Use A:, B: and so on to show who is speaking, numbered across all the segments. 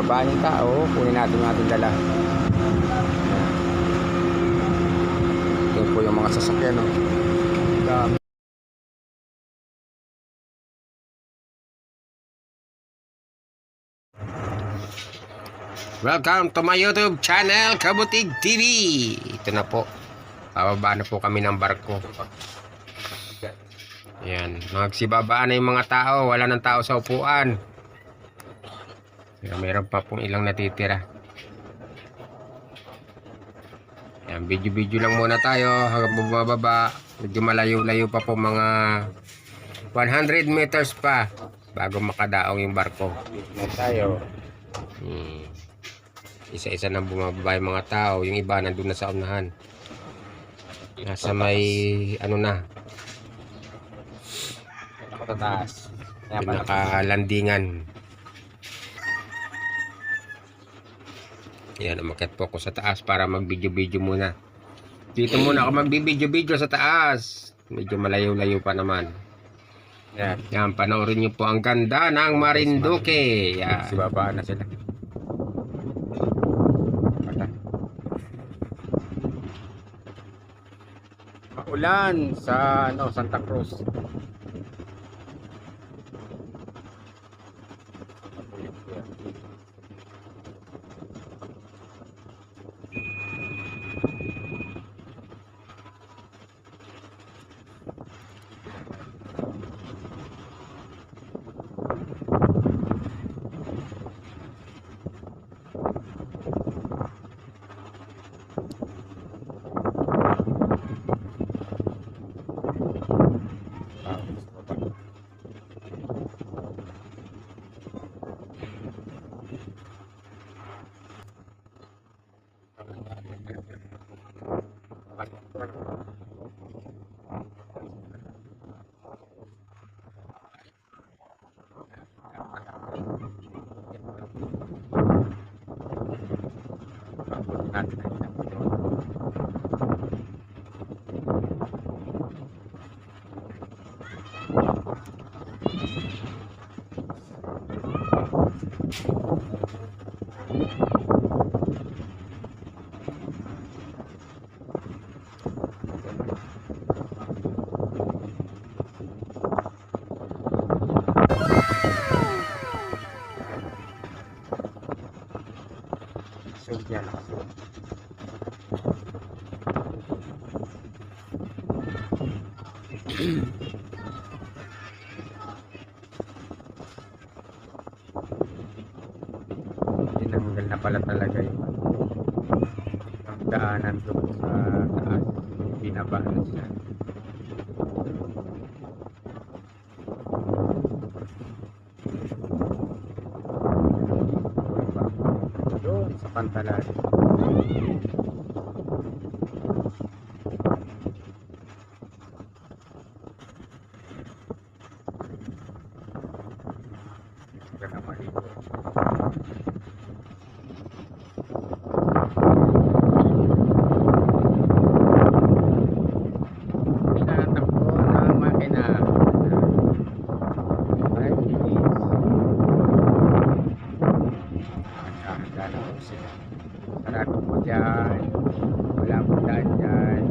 A: babaan yung tao, kunin natin yung ating dala. Yan po yung mga sasakyan. No? Dami. Welcome to my YouTube channel, Kabutig TV. Ito na po. Bababa na po kami ng barko. Yan. Nagsibabaan na yung mga tao. Wala ng tao sa upuan. Yan, meron pa pong ilang natitira. Yan, video-video lang muna tayo hanggang bumababa. Medyo malayo-layo pa po mga 100 meters pa bago makadaong yung barko. Na tayo. Hmm. Isa-isa nang bumababa yung mga tao. Yung iba nandun na sa unahan. Nasa may ano na.
B: Patataas. Kaya
A: Yung
B: pala.
A: nakalandingan. Yan, umakyat po ako sa taas para mag-video-video muna. Dito muna ako mag-video-video sa taas. Medyo malayo-layo pa naman.
B: Yan.
A: Yan, panoorin niyo po ang ganda ng Marinduque. Yan.
B: Sibaba na sila. Maulan sa ano, Santa Cruz. Tinanggal na pala talaga yung ang daanan doon sa taas. Binaba na siya. Doon sa pantalan. Ganda maligo. Tinatakbo ng makina. Ay, bilis. Handa na po sila. Sarado po dyan. Wala po dyan dyan.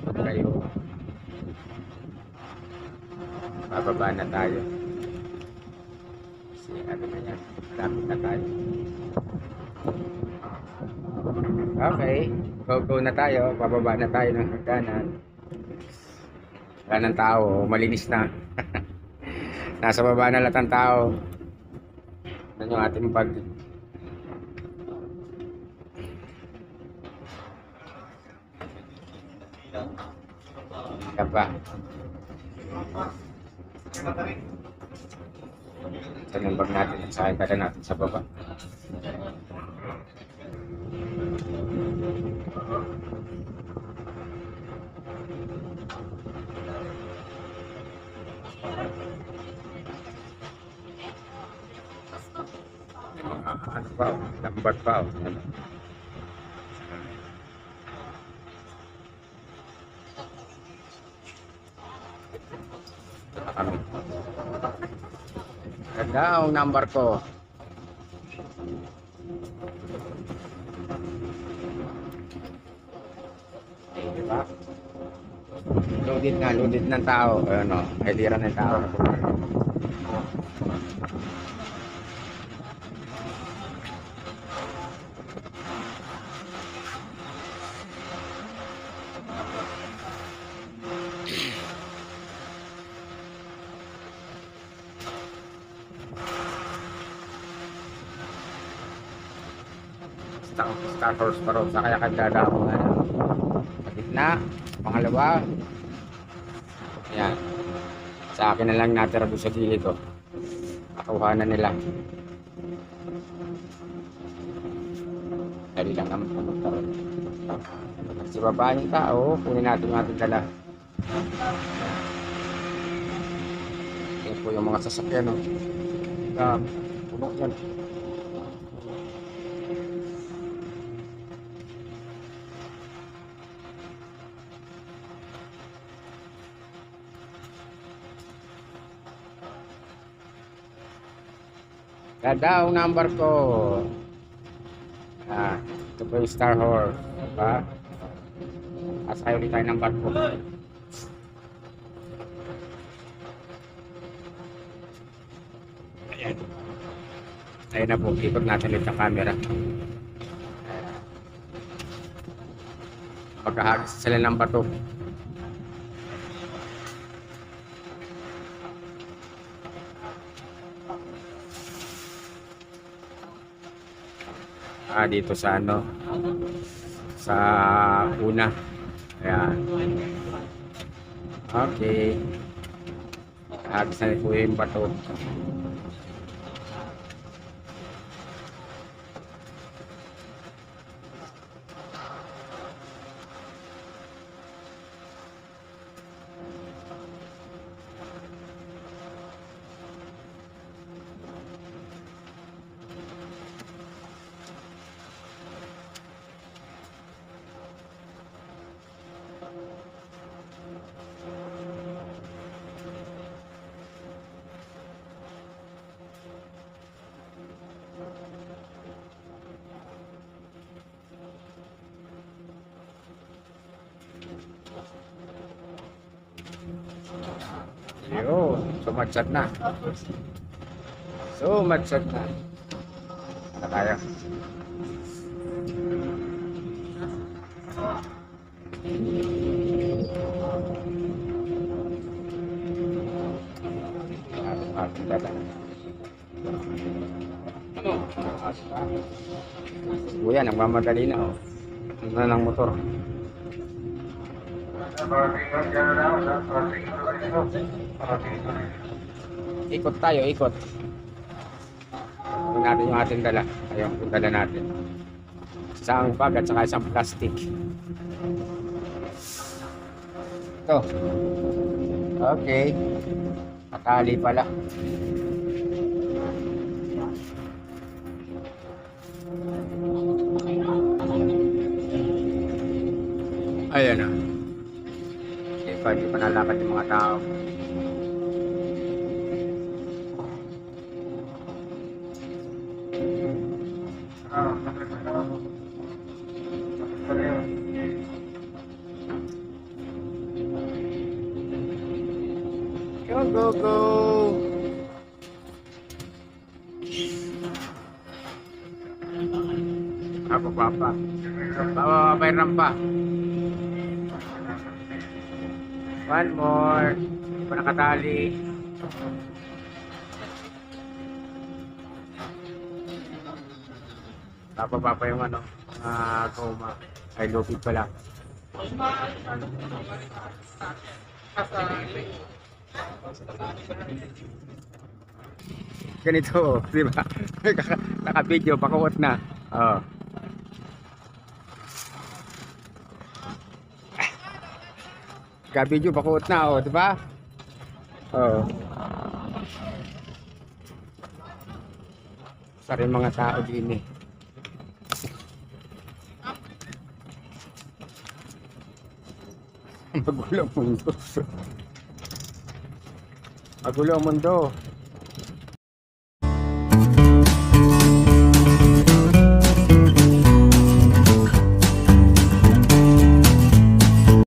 B: Ikot kayo. Bababa na tayo. Ano na yan. Okay. Go go na tayo. Bababa na tayo ng hagdanan. Wala ng tao. Malinis na. Nasa baba na lahat ng tao. Ano yung ating bag? Ka pa. Ito yung bag natin. Sa akin ka natin sa baba. Ah, ano pa? oh, Lambat pa. Yan ang number ko. Diba? Loaded nga, loaded ng tao. Ayun oh. o, no? ay lira ng tao. Star, Star Horse pa rin. Sa kaya kagdada ako. Sa gitna. Pangalawa. Ayan. Sa akin na lang natira doon sa gilid. Nakuha na nila. Dali lang naman kung magkaroon. Kasi baba yung tao, kunin natin yung ating dala. Yan po yung mga sasakyan. No? Um, puno yan. Na ang barko. Ah, ito po yung Star Horse. Diba? Asakay ulit tayo ng barko. Ayan. Ayan na po, ikot natin ulit ang camera. Pagkahagis sila ng bato. Ah, dito sa ano? Sa una. Ayan. Okay. Agis na po yung bato. Yo, sumatsat na. Sumatsat na. Ano tayo? Ating. Ano? Kuya, nagmamadali na oh. Ano na ng motor? Ikot tayo, ikot. Tingnan natin yung ating dala. Ayun, yung dala natin. Isang bag at saka isang plastic. Ito. Okay. Nakali pala. Ayan na. Hindi pa, hindi pa nalakad yung mga tao. Go, go, go! Ako, papa. Papa, mayroon pa. One more. Hindi pa nakatali. Bababa pa yung ano, ah, goma. Ay, lupit pala. Ganito, oh, di ba? Naka- Naka-video, pakuot na. Oh. Naka-video, pakuot na, oh, di ba? Oh. Sa rin mga tao din eh. Magulo ang mundo. Magulo ang mundo.